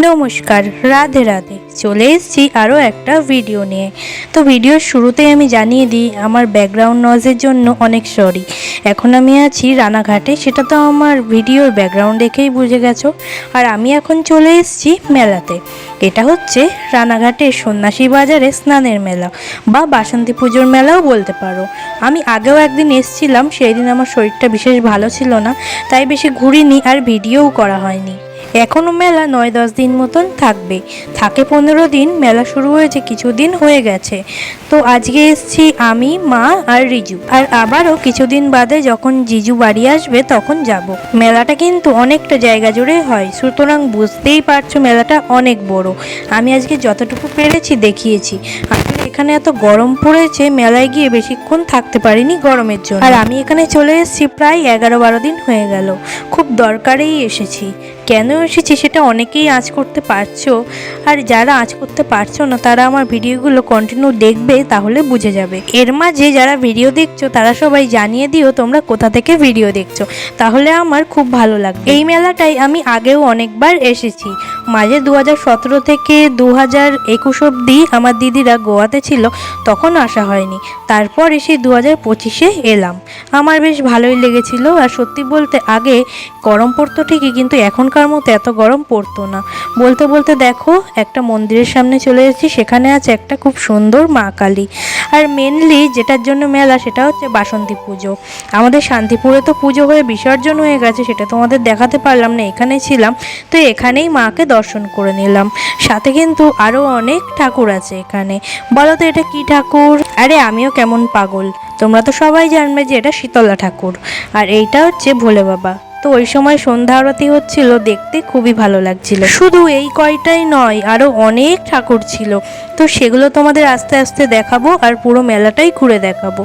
নমস্কার, রাধে রাধে। চলে এসেছি আরও একটা ভিডিও নিয়ে। তো ভিডিওর শুরুতেই আমি জানিয়ে দিই, আমার ব্যাকগ্রাউন্ড নয়েজের জন্য অনেক সরি এখন আমি আছি রানাঘাটে, সেটা তো আমার ভিডিওর ব্যাকগ্রাউন্ড দেখেই বুঝে গেছো। আর আমি এখন চলে এসেছি মেলাতে। এটা হচ্ছে রানাঘাটের সন্ন্যাসী বাজারে স্নানের মেলা, বা বাসন্তী পুজোর মেলাও বলতে পারো। আমি আগেও একদিন এসেছিলাম, সেই দিন আমার শরীরটা বিশেষ ভালো ছিল না, তাই বেশি ঘুরিনি আর ভিডিওও করা হয়নি। এখনও মেলা নয় দশ দিন মতন থাকবে। থাকে পনেরো দিন, মেলা শুরু হয়েছে কিছুদিন হয়ে গেছে। তো আজকে এসছি আমি, মা আর রিজু। আর আবারও কিছুদিন বাদে যখন জিজু বাড়ি আসবে তখন যাব। মেলাটা কিন্তু অনেকটা জায়গা জুড়ে হয়, সুতরাং বুঝতেই পারছ মেলাটা অনেক বড়। আমি আজকে যতটুকু পেরেছি দেখিয়েছি। আসলে এখানে এত গরম পড়েছে, মেলায় গিয়ে বেশিক্ষণ থাকতে পারিনি গরমের জন্য। আর আমি এখানে চলে এসেছি প্রায় এগারো বারো দিন হয়ে গেল। খুব দরকারেই এসেছি। কেন এসেছি সেটা অনেকেই আঁচ করতে পারছ। আর যারা আঁচ করতে পারছ না, তারা আমার ভিডিওগুলো কন্টিনিউ দেখবে, তাহলে বুঝে যাবে। এর মাঝে যারা ভিডিও দেখছ, তারা সবাই জানিয়ে দিও তোমরা কোথা থেকে ভিডিও দেখছ। তাহলে আমার খুব ভালো লাগবে। এই মেলাটাই আমি আগেও অনেকবার এসেছি। মাঝে দু হাজার সতেরো থেকে দু হাজার একুশ অব্দি আমার দিদিরা গোয়াতে ছিল, তখন আসা হয়নি। তারপর এসে দু হাজার পঁচিশে এলাম। আমার বেশ ভালোই লেগেছিল। আর সত্যি বলতে, আগে গরম পড়তো ঠিকই, কিন্তু এখনকার মতো এত গরম পড়তো না। বলতে বলতে দেখো, একটা মন্দিরের সামনে চলে এসেছি, সেখানে আছে একটা খুব সুন্দর মা কালী। আর মেনলি যেটার জন্য মেলা, সেটা হচ্ছে বাসন্তী পুজো। আমাদের শান্তিপুরে তো পুজো হয়ে বিসর্জন হয়ে গেছে, সেটা তোমাদের দেখাতে পারলাম না এখানে ছিলাম। তো এখানেই মাকে দর্শন করে নিলাম। সাথে কিন্তু আরও অনেক ঠাকুর আছে এখানে। বলো তো এটা কি ঠাকুর? আরে আমিও কেমন পাগল। তোমরা তো সবাই জানবে যে এটা শীতলা ঠাকুর। আর এইটা হচ্ছে ভোলে বাবা। তো ওই সময় সন্ধ্যা আরতি হচ্ছিল, দেখতে খুবই ভালো লাগছিল। শুধু এই কয়টাই নয় আরও অনেক ঠাকুর ছিল। তো সেগুলো তোমাদের আস্তে আস্তে দেখাবো আর পুরো মেলাটাই ঘুরে দেখাবো।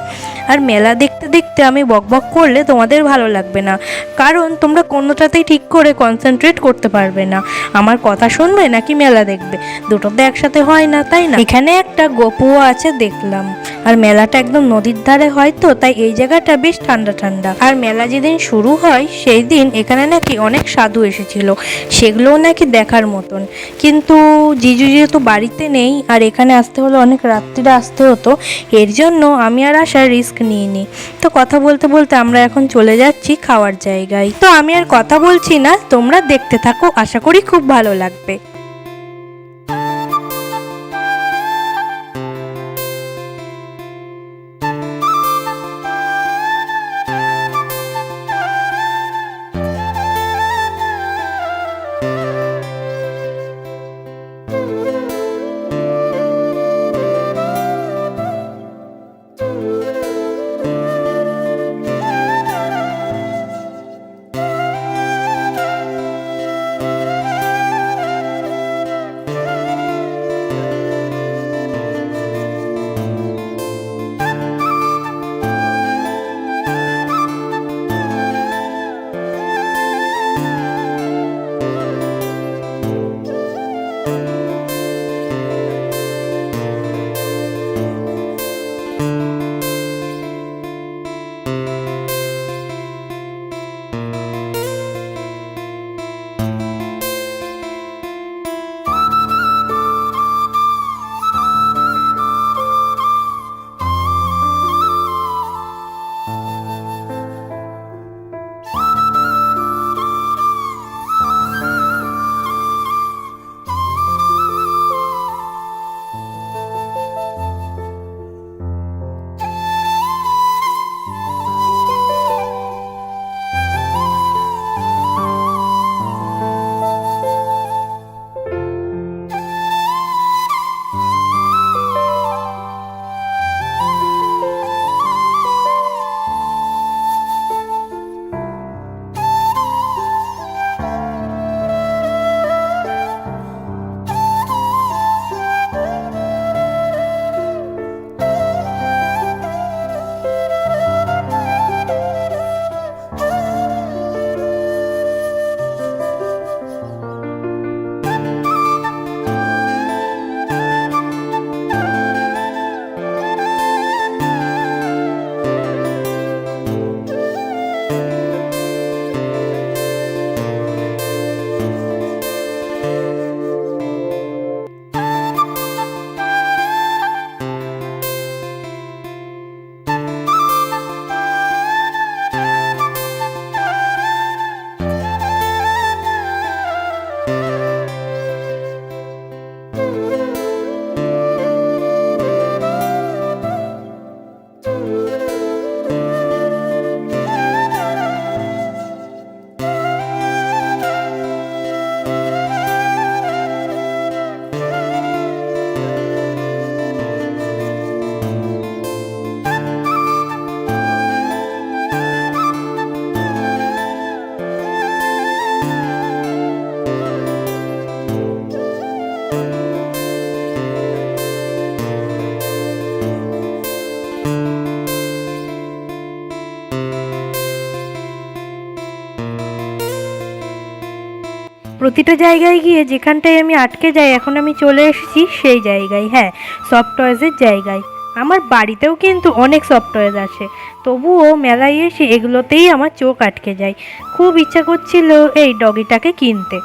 আর মেলা দেখতে দেখতে আমি বকবক করলে তোমাদের ভালো লাগবে না। কারণ তোমরা কোনোটাতেই ঠিক করে কনসেন্ট্রেট করতে পারবে না। আমার কথা শুনবে নাকি মেলা দেখবে? দুটো তো একসাথে হয় না, তাই না? এখানে একটা গোপুও আছে, দেখলাম। আর মেলাটা একদম নদীর ধারে হয় তো, তাই এই জায়গাটা বেশ ঠান্ডা ঠান্ডা। আর মেলা যেদিন শুরু হয়, সেই দিন এখানে নাকি অনেক সাধু এসেছিল। সেগুলোও নাকি দেখার মতন। কিন্তু জিজু যেহেতু বাড়িতে নেই, আর এখানে আসতে হলে অনেক রাত্রিরে আসতে হতো, এর জন্য আমি আর আসার রিস্ক নিইনি। তো কথা বলতে বলতে আমরা এখন চলে যাচ্ছি খাওয়ার জায়গায়। তো আমি আর কথা বলছি না, তোমরা দেখতে থাকো, আশা করি খুব ভালো লাগবে। প্রতিটা জায়গায় গিয়ে যেখানটায় আমি আটকে যাই, এখন আমি চলে এসেছি সেই জায়গায় হ্যাঁ সফট টয়েসের জায়গায়। আমার বাড়িতেও কিন্তু অনেক সফট টয়েস আছে তবুও মেলায় এসে এগুলোতেই আমার চোখ আটকে যায়। খুব ইচ্ছা করছিল এই ডগিটাকে কিনতে।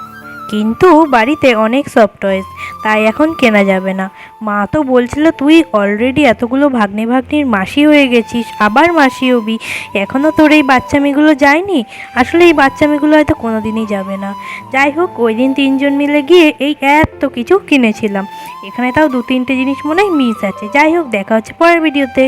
কিন্তু বাড়িতে অনেক সফট টয়েস তাই এখন কেনা যাবে না। মা তো বলছিল, তুই অলরেডি এতগুলো ভাগ্নে ভাগ্নির মাসি হয়ে গেছিস, আবার মাসি হবি। এখনও তোর এই বাচ্চামিগুলো যায়নি? আসলে এই বাচ্চামিগুলো হয়তো কোনো দিনই যাবে না। যাই হোক, ওই দিন তিনজন মিলে গিয়ে এই এত কিছু কিনেছিলাম। এখানে তাও দু তিনটে জিনিস মনে হয় মিস আছে। যাই হোক, দেখা হচ্ছে পরের ভিডিওতে